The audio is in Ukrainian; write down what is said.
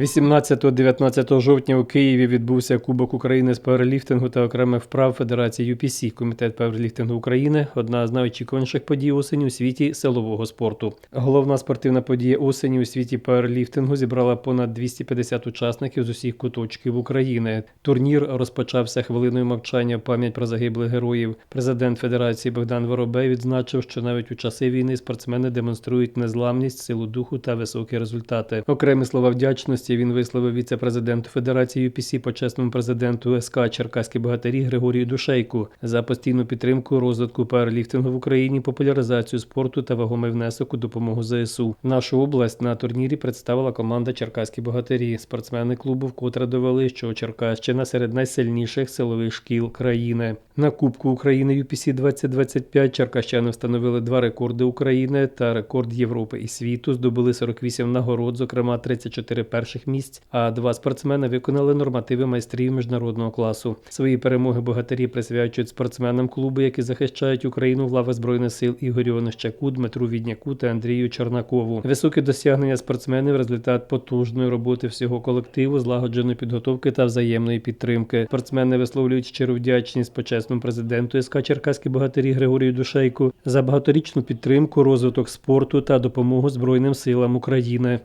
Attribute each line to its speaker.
Speaker 1: 18-19 жовтня у Києві відбувся Кубок України з пауерліфтингу та окремих вправ Федерації UPC, Комітет пауерліфтингу України, одна з найочікуваніших подій осені у світі силового спорту. Головна спортивна подія осені у світі пауерліфтингу зібрала понад 250 учасників з усіх куточків України. Турнір розпочався хвилиною мовчання в пам'ять про загиблих героїв. Президент Федерації Богдан Воробей відзначив, що навіть у часи війни спортсмени демонструють незламність, силу духу та високі результати. Окремі слова вдячності він висловив віце-президенту Федерації UPC, почесному президенту СК Черкаські богатирі Григорію Душейку за постійну підтримку розвитку пауерліфтингу в Україні, популяризацію спорту та вагомий внесок у допомогу ЗСУ. Нашу область на турнірі представила команда Черкаські богатирі. Спортсмени клубу вкотре довели, що Черкащина серед найсильніших силових шкіл країни. На Кубку України UPC 2025 черкащани встановили два рекорди України та рекорд Європи і світу. Здобули 48 нагород, зокрема 34 перших місць. А два спортсмени виконали нормативи майстрів міжнародного класу. Свої перемоги богатирі присвячують спортсменам клубу, які захищають Україну в лави збройних сил Ігорю Онищаку, Дмитру Відняку та Андрію Чернакову. Високі досягнення спортсменів результат потужної роботи всього колективу, злагодженої підготовки та взаємної підтримки. Спортсмени висловлюють щиру вдячність почесному президенту СК Черкаські богатирі Григорію Душейку за багаторічну підтримку, розвиток спорту та допомогу Збройним силам України.